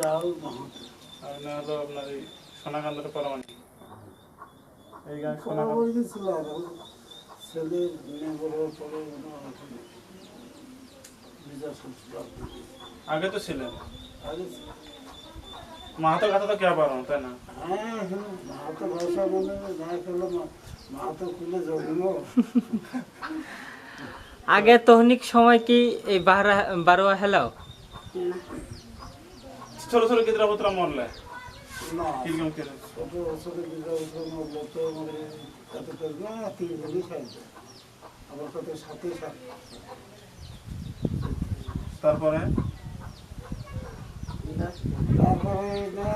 ডাল আর না হলো আপনার এই সোনাকান্তর পরমাণু। এই গান সোনাকান্ত ছিল ছেলে মেয়ে বড় পরে আগে তো ছিলেন। আগে মাহাতো কথা তো কে পারো তাই না? হ্যাঁ হ্যাঁ মাহাতো ভাষা মানে না করলে মাহাতো খুলে জন্ম আগে তহনিক সময় কি এই বারোয়া বারোয়া হেলাও? ছোট ছোট মানে না তিন খাইছে আবার কত সাথে সাথে। তারপরে? তারপরে না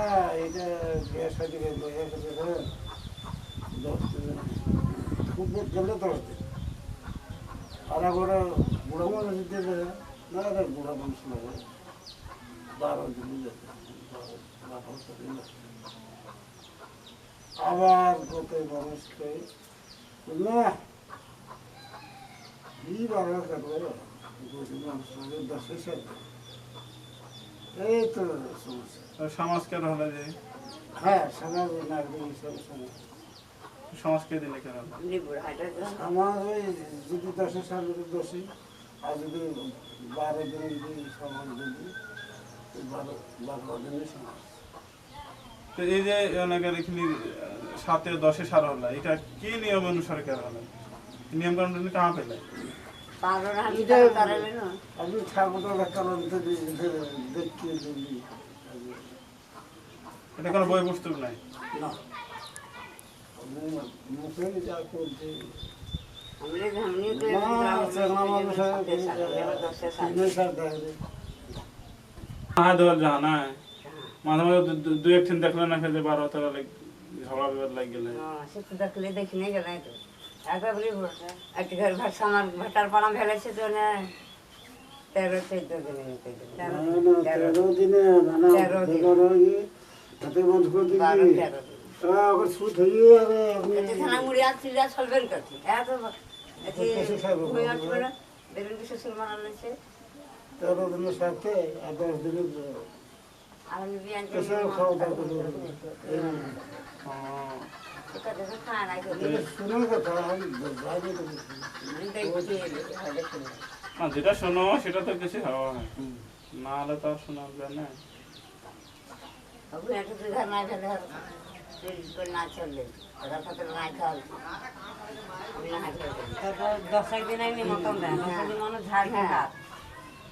এটা বিয়ে করে দশ দিন। খুব গেলে দশ দিন। আর একবারে বুড়ো মানুষ না বুড়া মানুষ লাগে বারো দিন যেতে বারো বারো দিন লাগে। আবার কত মানুষকে? না। কি বারো কাটবে সাথে এই তো সমস্যা। সমাজকে হলে যে? হ্যাঁ সমাজ নাগরিক হিসাবে সমাজ। সমাজকে দিলে কেন? ওই যদি দশে সালের দোষী আর যদি বারো দিন সমাজ যদি তো এই যে অনেকের এখানে সাতে দশে সার হলো এটা কি নিয়ম অনুসারে কেন হলো নিয়ম কানুন কাহা পেলে এটা কোনো বই পুস্তক নাই? না। আমি মুখে যা করছি। হ্যাঁ দেওয়ার জাহা না। মাঝে মাঝে দু- একদিন দেখলে না যে বারো তেরো লাগ ঝগড়া বিবাদ লাগ গেলে। দেখলে দেখি নাই গেল তো। একবার বলি একটি ঘর ভাষা আমার ভাটার পাড়া ফেলেছে তো না? তেরো চোদ্দ দিনে। তেরো দিনে তেরো দিন। তাতে বন্ধ করে দিবি। আবার সুদ হয়ে যাবে থানা মুড়ি যা চলবেন এত বেরোন রয়েছে তেরো দিনের সাথে আর দশ দিনের খাওয়া দাওয়া করে শুনে কথা আমি না যেটা শোনো সেটা তো কিছু হওয়া হয়। না হলে তো আর শোনা যায় না দশ একদিন আমি নিমন্ত্রণ দেয় দশ একদিন মানুষ ঝাড় খেয়ে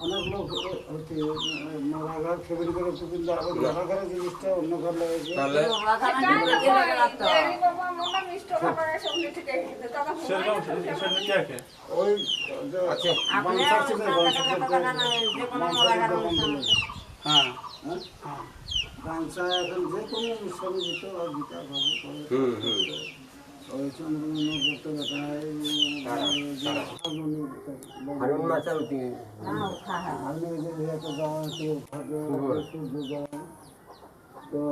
সেটা না। সব সব কথা না। কই দিয়ে অনেক লোক হচ্ছে মারা ঘর ফেব্রি করে কিন্তু আবার মারা ঘরের জিনিসটা অন্য ঘর লাগে সেরকম সেটা কে কে? ওই যে হ্যাঁ। এখন যে কোনো অনুষ্ঠানে দিত আর গীতা করে। ওই চন্দ্রমণি করতে হারুন যায় তো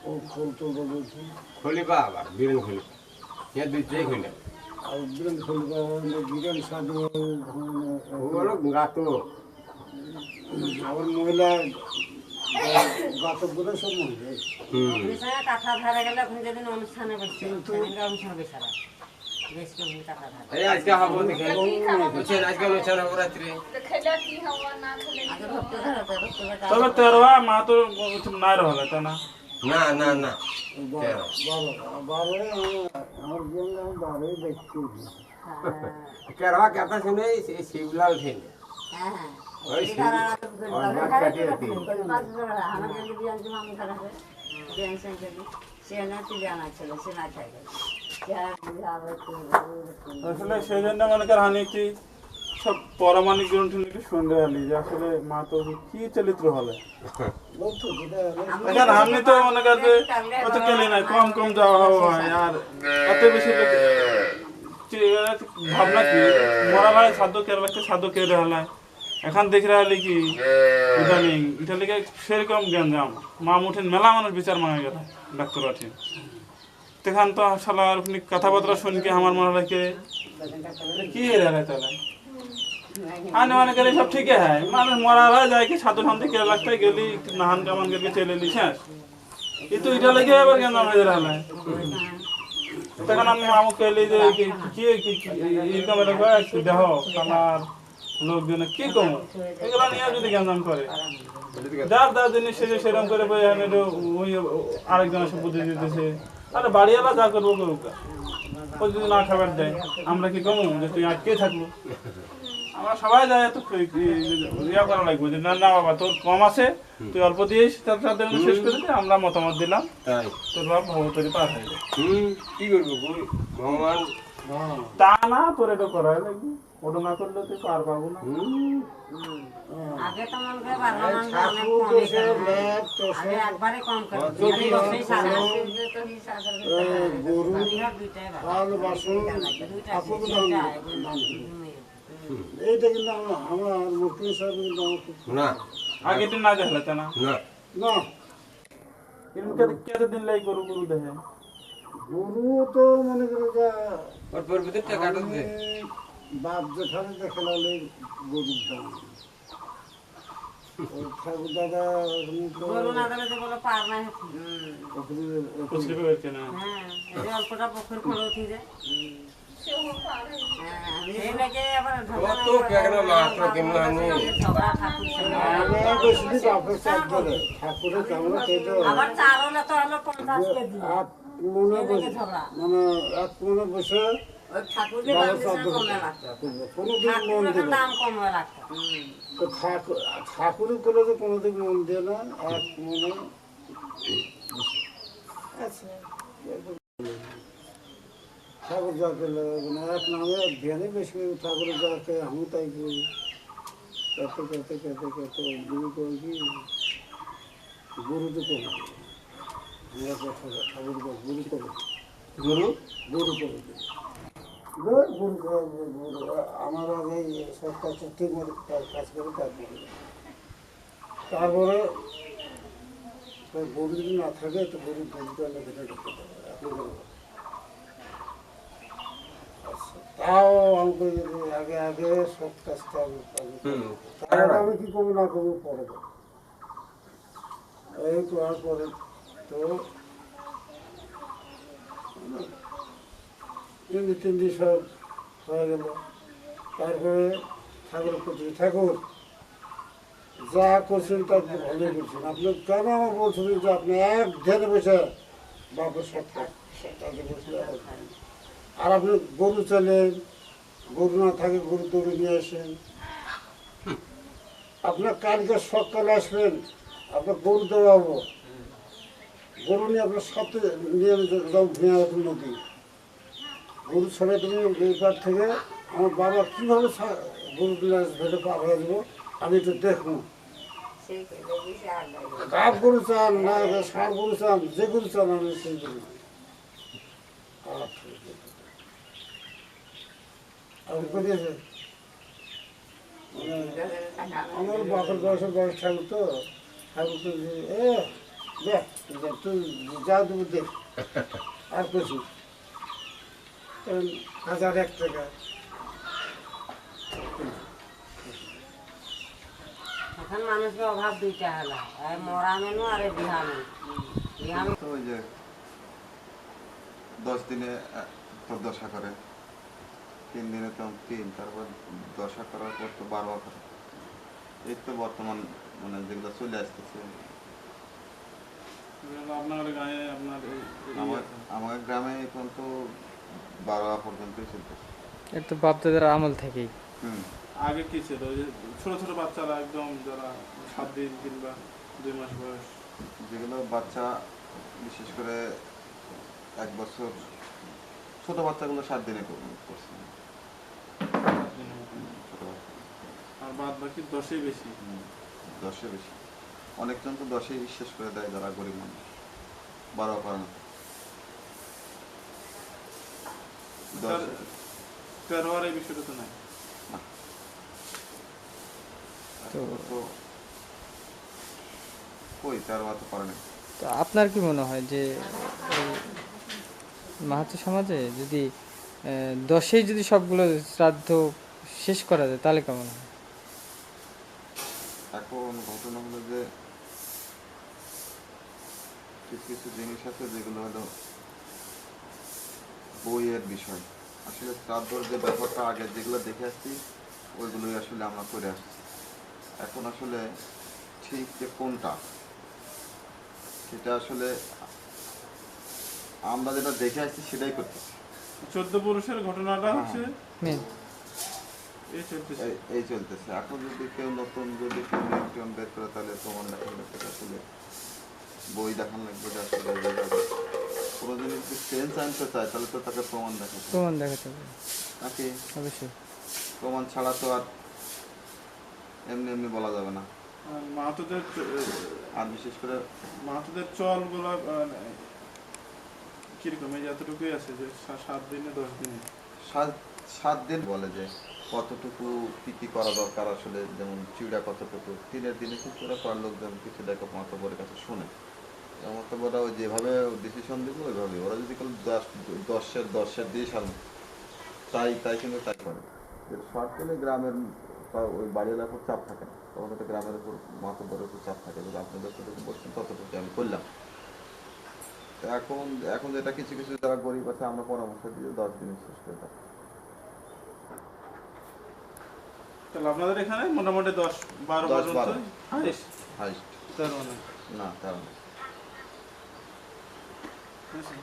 ও ফুল তুলতে বলছি খলিফা আবার বীরেন খলিফা। ইয়া দুইটাই খলিফা আর বিরল ফুল বিরল সাধু ওগুলো গাতো আবার মহিলা গত বলে সব মহিলা হুম কাঁথা ধারে গেলে এখন যেদিন অনুষ্ঠানে বসছে অনুষ্ঠান বেসারা আজকে হব বুঝছেন আজকে অনুষ্ঠান হব রাত্রে তো তবে তেরোয়া মা তো নাই রহলে তাই না না না না কেরবা কথা শুনে শিবলাল হ্যাঁ হ্যাঁ হয় সেন্টারে সে না তুই জানা ছিল সে না খাই আসলে সেই জন্য মনে কর হানি কি সব পরমাণিক গ্রন্থ নিয়ে শুনতে হলি যে আসলে মা তো কি চরিত্র হলে। এখন আপনি তো মনে করেন যে অত কেলে নাই, কম কম যাওয়া হয়, আর এত বেশি ভাবনা কি, মরা ভাই সাধ্য কেড়ে লাগছে সাধ্য কেড়ে হলাই এখন দেখি রাখলে কি ইদানিং এটা লিগে সেরকম গ্যাঞ্জাম, মা মুঠেন মেলা মানুষ বিচার মাঙা গেল, ডাক্তার আছেন তেখান তো শালার কথাবার্তা শুনকে আমার মনে হয় কি? কি রে রে তাহলে আনে মানে করে সব ঠিক হ্যাঁ। মানুষ মরা হয় যায় কি, সাধু শান্তি কেড়ে লাগতে গেলি নাহান কামান করকে চলে এলি শেষ কিন্তু এটা লেগে আবার গ্যাঞ্জাম হয়ে যাবে তখন আমি মামু কইলি যে কি কি কি কি এরকম এরকম একটু দেহ আমার লোকজন কি কম? এগুলো নিয়ে যদি গ্যাঞ্জাম করে। যার যার জিনিস সেরকম করে আরেকজন এসে বুদ্ধি দিতেছে। আরে বাড়িওয়ালা যা করব করুক ও যদি না খাবার দেয়, আমরা কি কমু যে তুই আটকে থাকব? আমরা সবাই যায় তো ইয়া করা লাগবে যে না না বাবা তোর কম আছে তুই অল্প দিয়েস তার সাথে শেষ করে দে আমরা মতামত দিলাম। তাই। তোর বাপ ভগবতী পার হয়ে যায় কি করব ভগবান? হ্যাঁ। তা না তোর এটা করাই লাগবে। ওটা না করলে তুই পার পাবো না। আগে তো মনে করে মান আগে একবারে কম করে সাদা গরু বাসন দুইটা এইটা কিন্তু আমার আমার মুখ্য সাহেব কিন্তু আমার খুব না। আগে দিন না দেখলে তা না। না। না। কেটে- কেটে দিন লাই গরু গরু দেখে? গরু তো মনে করে যা ওর পরিবর্তে টাকাটা দে। বাপ যেখানে দেখে লালে গরুর দাম। ঠাকুর দাদা গরু না দিলে যে পার নাই পুকুরের- কুচলি পেয়েছে হ্যাঁ অল্পটা পুকুর খোলা উঠি যায়। বসে ঠাকুর করে তো কোনোদিন মন দিয়ে না এক মনে আচ্ছা ঠাকুর যাকে মানে এক নামে ধ্যানে বেশি করি, ঠাকুরের যাকে আমি তাই করি। করতে করতে করতে করতে গুরু করি গুরু তো করি আমরা কথা ঠাকুর গুরু করি গরু? গরু করে গরু গরু আমার আগে সব কাজ ঠিক মতো কাজ- করে তারপরে তারপরে গরু যদি না থাকে তো গরু গরুটা ভেতরে ঢুকতে পারে এখন গরু। আচ্ছা, তাও আমাকে আগে আগে সব কাজটা আমি কি করব না করব পরে। এই করার পরে তো তিনটি তিনটি সব হয়ে গেল। তারপরে ঠাকুর করছি। ঠাকুর যা করছেন তার তো ভালোই করছেন। আপনি কেন আমার বলছিলেন যে আপনি এক ধ্যানে বসে বাপের সাথে তাকে বসলে আর আপনি গরু চলেন গরু না থাকে গরু তরু নিয়ে আসেন। আপনার কালকে সকালে আসবেন আপনার গরু দেওয়াবো গরু নিয়ে আপনার সাথে নিয়ে যাও ভেঙে নদী। গরু ছেড়ে তুমি থেকে আমার বাবা কীভাবে গরু দিলে ভেটে পার হয়ে যাব আমি একটু দেখব। গাব গরু চান না ষাঁড় গরু চান যে গরু চান আমি সেই গরু। আচ্ছা, আমার বাপের বয়সের বয়স ঠাকুর তো। ঠাকুর তো এ দেখ তুই যা দেবো দেখ আর কিছু। হাজার এক টাকা। এখন মানুষের অভাব দুইটা হলো। এই মরা মেনু আর এই বিহা মেনু। বিহা মেনু তো ওই যে দশ দিনে তোর করে। তিন দিনে তো তিন তারপর দশা করার পর তো বারো করে। এই তো বর্তমান মানে যেগুলো চলে আসতেছে। আপনার গায়ে আপনার আমার আমার গ্রামে এখন তো বারো পর্যন্তই চলতেছে। এর তো বাপদাদার আমল থেকেই। হুম। আগে কি ছিল? ছোট ছোট বাচ্চারা একদম যারা সাত দিন কিংবা দুই মাস বয়স। যেগুলো বাচ্চা বিশেষ করে এক বছর ছোট বাচ্চাগুলো সাত দিনে কর- করছে। আর বাদ বাকি বেশি? দশে বেশি। অনেকজন তো দশেই বিশ্বাস করে দেয় যারা গরিব মানুষ। বারো পারে না। তেরো আর এই বিষয়টা তো নাই। তো তো কই তেরো বার তো পারে না তো আপনার কি মনে হয় যে মাহাতো সমাজে যদি দশেই যদি সবগুলো শ্রাদ্ধ শেষ করা যায়, তাহলে কেমন হয়? এখন ঘটনা হলো যে, কিছু কিছু জিনিস আছে যেগুলো হলো বইয়ের বিষয়। আসলে শ্রাদ্ধর যে ব্যাপারটা আগে যেগুলো দেখে আসছি, ওইগুলোই আসলে আমরা করে আসছি। এখন আসলে ঠিক যে কোনটা, সেটা আসলে আমরা যেটা দেখে আসছি সেটাই করতে চোদ্দ পুরুষের ঘটনাটা হচ্ছে? মেন। এই চলতেছে। এই- এই চলতেছে। এখন যদি কেউ নতুন যদি কেউ নিয়ম বের করে তাহলে প্রমাণ দেখান লাগবে আসলে বই দেখান লাগবে আসলে কোনো জিনিস যদি চেঞ্জ আনতে চায় তাহলে তো তাকে প্রমাণ দেখাতে প্রমাণ দেখাতে হবে। নাকি? অবশ্যই। প্রমাণ ছাড়া তো আর এমনি এমনি বলা যাবে না। মাহাতোদের আর বিশেষ করে মাহাতোদের চলগুলো কীরকম এই যতটুকুই আছে, যে সাত দিনে, দশ দিনে? সাত দিন কতটুকু কি করা দরকার আসলে, যেমন চিড়া কতটুকু? তিনের দিনে কিন্তু ওরা করার লোক যেমন কিছু কাছে শোনে? যেভাবে ডিসিশন দিবে, ওইভাবে। ওরা যদি কোনো দশ, দশের দশের দিয়ে সামনে, তাই তাই কিন্তু তাই করে। শর্ট পেলে গ্রামের ওই বাড়ি এলাকার চাপ থাকে না। তখন একটা গ্রামের উপর মাতব্বরের উপর চাপ থাকে। যদি আপনি যতটুকু বলছেন ততটুকু আমি করলাম। তো এখন এখন যেটা কিছু কিছু যারা গরিব আছে আমরা পরামর্শ দিয়ে দশ দিনে শেষ করে থাকি তাহলে আপনাদের এখানে মোটামুটি দশ বারো দশ, পর্যন্ত? বারো। হাইস্ট? হাইস্ট। তেরো না না তার না। বুঝেছেন?